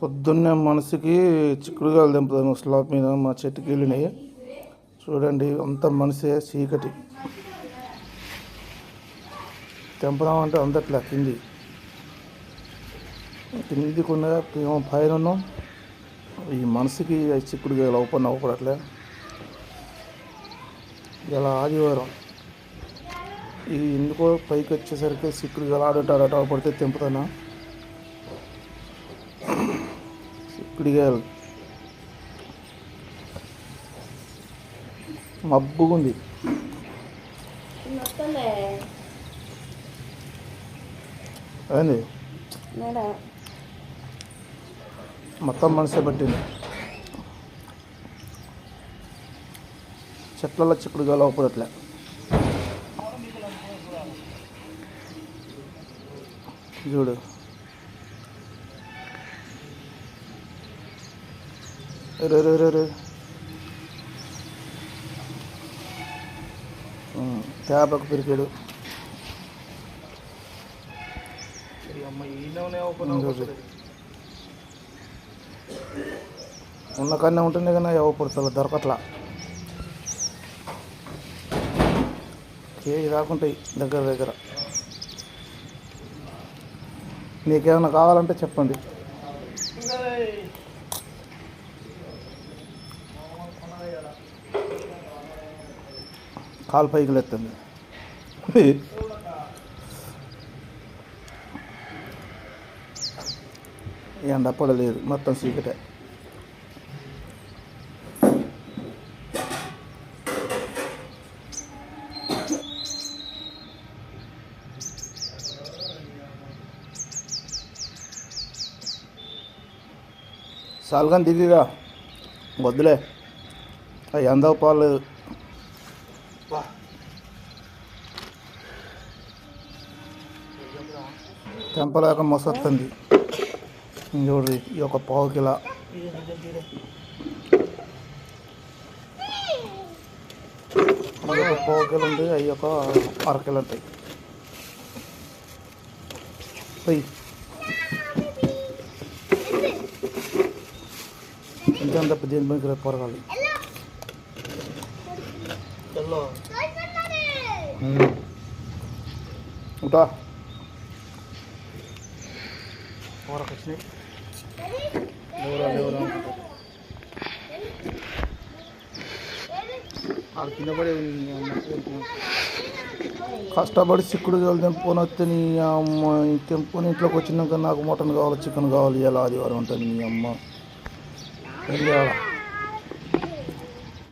పొద్దున్నే మనసుకి చిక్కుడుగాయలు దింపుతాను స్లాబ్ మీద మా చెట్టుకి వెళ్ళినాయి చూడండి అంత మనసే చీకటి. తెంపదామంటే అందట్లా కింది కింది. కొన్న ఏమో పైన ఉన్నాం ఈ మనసుకి చిక్కుడుగాయలు ఓపెన్ అవ్వకూడట్లే ఇలా ఆదివారం. ఇది ఎందుకో పైకి వచ్చేసరికి చిక్కుడుగాయలు ఆడటాడట పడితే తెంపుతానా? చిక్కుడుగాయలు మబ్బుగుంది. మేడ. మొత్తం మనసే పట్టింది. చెట్లలో చిక్కుడుగాయలు అవ్వకూడట్లే చూడు. తేపకు పిరికాడు. ఉన్న కన్నా ఉంటుంది కానీ ఎవరు పడుతుంది దొరకట్లా. కేజీ రాకుంటాయి దగ్గర దగ్గర. నీకేమైనా కావాలంటే చెప్పండి. కాలు పైకి లేస్తుంది ఎండ పడలేదు మొత్తం చీకటే. సాల్గాని దిగిగా వద్దులే. అవి అందవు పోలేదు తెంపలేక మొసొస్తుంది చూడండి ఈ యొక్క పావు కిలో. ఒక పావు కిలో ఉంది అవి ఒక అరకిలో ఉంటాయి పోయి. ఇంకేం తప్ప దేని పనికి రేపు పొరగాలి ఉంటా. కూరకు వచ్చినాయి కింద పడి. కష్టపడి చిక్కుడు కావాలి తెంపుకొని వస్తే నీ అమ్మ ఈ తెంపుకొని ఇంట్లోకి వచ్చినాక నాకు మటన్ కావాలి చికెన్ కావాలి ఇలా ఆదివారం ఉంటుంది నీ అమ్మ. ఏం చేయాలా